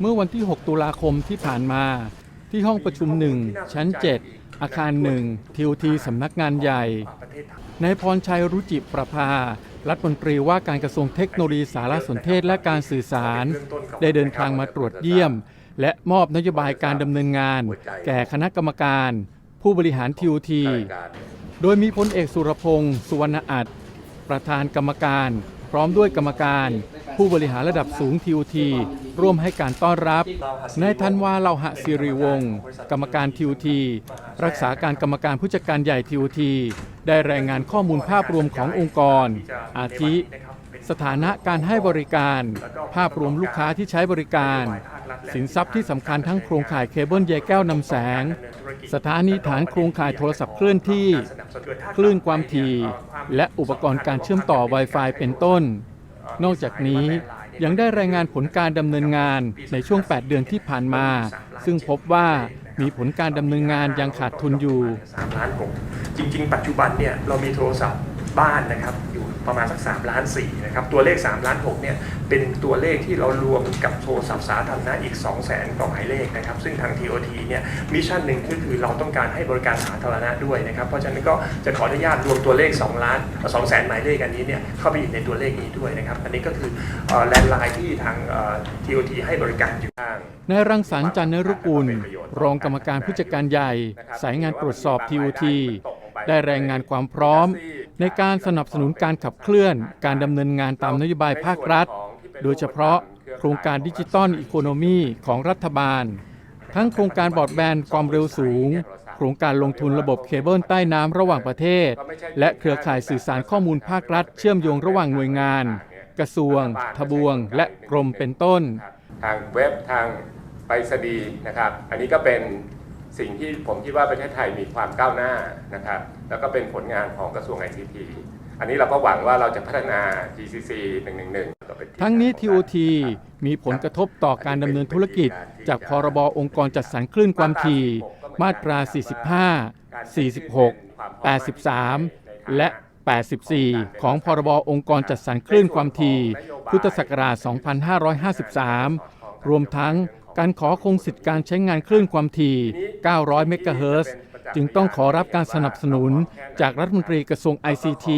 เมื่อวันที่ 6 ตุลาคมที่ผ่านมา ที่ห้องประชุม 1 ชั้น 7 อาคาร 1 ทีโอทีสำนักงานใหญ่นายพรชัยรุจิประภา รัฐมนตรีว่าการกระทรวงเทคโนโลยีสารสนเทศและการสื่อสาร ได้เดินทางมาตรวจเยี่ยม และมอบนโยบายการดำเนินงาน แก่คณะกรรมการ ผู้บริหารทีโอทีโดยมีพลเอกสุรพงศ์สุวรรณอัตประธานกรรมการ พร้อมด้วยกรรมการ ผู้บริหารระดับสูงทีโอทีร่วมให้การต้อนรับนายธันวาเลาหะสิริวงศ์กรรมการทีโอทีรักษาการกรรมการผู้จัดการใหญ่ทีโอทีได้รายงานข้อมูลภาพรวมขององค์กร อาทิ สถานะการให้บริการ ภาพรวมลูกค้าที่ใช้บริการ สินทรัพย์ที่สำคัญทั้งโครงข่ายเคเบิลใยแก้วนำแสง สถานีฐานโครงข่ายโทรศัพท์เคลื่อนที่ คลื่นความถี่ และอุปกรณ์การเชื่อมต่อ Wi-Fi เป็นต้น นอกจากนี้ยังได้รายงานผลการดำเนินงานในช่วง 8 เดือนที่ผ่านมา ซึ่งพบว่ามีผลการดำเนินงานยังขาดทุนอยู่ 3 ล้าน6จริง ๆ ปัจจุบันเนี่ยเรามีโทรศัพท์ บ้านนะครับอยู่ประมาณสัก3ล้าน4นะครับตัวเลข3ล้าน6เนี่ยเป็นตัวเลขที่เรารวมกับโทรศัพท์สาธารณะอีก 2 0 0 0 0 0กว่าหมายเลขนะครับซึ่งทาง TOT เนี่ยมิชชั่นหนึ่งก็คือเราต้องการให้บริการสาธารณะด้วยนะครับเพราะฉะนั้นก็จะขออนุญาตรวมตัวเลข 2 ล้าน2แสนหมายเลขอันนี้เนี่ยเข้าไปอยู่ในตัวเลขนี้ด้วยนะครับอันนี้ก็คือแลนด์ไลน์ที่ทางเอ่อ TOT ให้บริการอยู่ทางนายรังสรรค์จันนรุกุลรองกรรมการผู้จัดการใหญ่ สายงานตรวจสอบ TOT ได้รายงานความพร้อม ในการสนับสนุนการขับเคลื่อน การดำเนินงานตามนโยบายภาครัฐ โดยเฉพาะโครงการดิจิตอลอีโคโนมีของรัฐบาล ทั้งโครงการบอดแบนด์ความเร็วสูง โครงการลงทุนระบบเคเบิลใต้น้ำระหว่างประเทศ และเครือข่ายสื่อสารข้อมูลภาครัฐ เชื่อมโยงระหว่างหน่วยงาน กระทรวง ทบวง และกรมเป็นต้น ทางเว็บทางไปรษณีย์นะครับ อันนี้ก็เป็น สิ่งที่ผมคิดว่าประเทศไทยมีความก้าวหน้านะครับ แล้วก็เป็นผลงานของกระทรวง ICT อันนี้เราก็หวังว่าเราจะพัฒนา GCC 111ก็เป็นที่ทั้งนี้ TOT มีผลกระทบต่อการดำเนินธุรกิจ จากพรบองค์กรจัดสรรคลื่นความถี่ มาตรา 45 46 83 และ 84 ของพรบองค์กรจัดสรรคลื่นความถี่ พุทธศักราช 2553 รวมทั้ง การขอคงสิทธิ์การใช้งานคลื่นความถี่ 900 เมกะเฮิรตซ์จึงต้องขอรับการสนับสนุนจากรัฐมนตรีกระทรวง ICT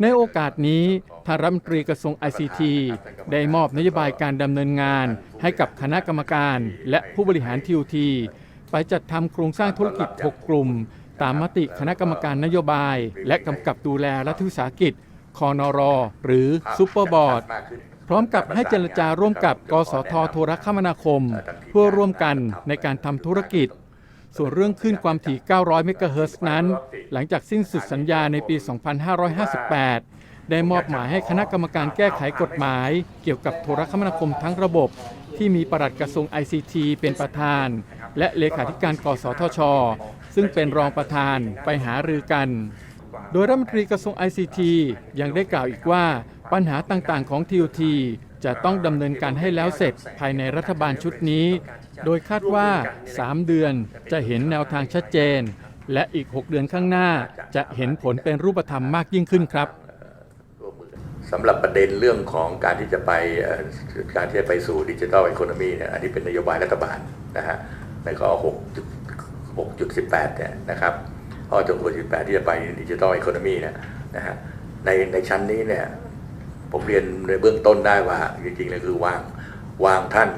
ในโอกาสนี้ทางรัฐมนตรีกระทรวง ICT ได้มอบนโยบายการดำเนินงานให้กับคณะกรรมการและผู้บริหารที t ไปจัดทำโครงสร้างธุรกิจ 6 กลุ่ม ตามมติคณะกรรมการนโยบาย และกำกับดูแลรัฐวิสาหกิจคอนรหรือซูเปอร์บอร์ด พร้อมกับให้เจรจาร่วมกับกสทโทรคมนาคม เพื่อร่วมกันในการทำธุรกิจ ส่วนเรื่องขึ้นความถี่ 900 เมกะเฮิรตซ์นั้น หลังจากสิ้นสุดสัญญาในปี 2558 ได้มอบหมายให้คณะกรรมการแก้ไขกฎหมาย เกี่ยวกับโทรคมนาคมทั้งระบบ ที่มีปลัดกระทรวง ICT เป็นประธาน และเลขาธิการกสทช ซึ่งเป็นรองประธานไปหารือกัน โดยรัฐมนตรีกระทรวง ICT ยังได้กล่าวอีกว่า ปัญหาต่างๆของ TOT จะต้องดำเนินการให้แล้วเสร็จภายในรัฐบาลชุดนี้ โดยคาดว่า 3 เดือนจะเห็นแนวทางชัดเจน และอีก 6 เดือนข้างหน้าจะเห็นผลเป็นรูปธรรมมากยิ่งขึ้นครับสำหรับประเด็นเรื่องของการที่จะไปเอ่อการที่จะไปสู่ดิจิทัลอีโคโนมีเนี่ยอันนี้เป็นนโยบายรัฐบาลนะฮะในข้อ6.18เนี่ยนะครับ ข้อ6.18ที่จะไปดิจิทัลอีโคโนมีเนี่ยนะฮะในในชั้นนี้เนี่ยผมเรียนในเบื้องต้นได้ว่าจริงๆเลยคือวางวางท่าน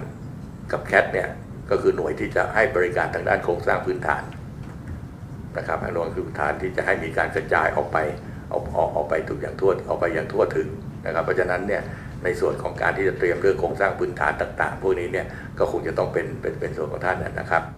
กับแคทเนี่ยก็คือหน่วยที่จะให้บริการทางด้านโครงสร้างพื้นฐานนะครับอันนั้นคือฐานที่จะให้มีการกระจายออกไปออกออกออกไปทุกอย่างทั่วออกไปอย่างทั่วถึงนะครับ เพราะฉะนั้นเนี่ยในส่วนของการที่จะเตรียมเรื่องโครงสร้างพื้นฐานต่าง ๆ พวกนี้เนี่ยก็คงจะต้องเป็นเป็นเป็นส่วนของท่านนะครับ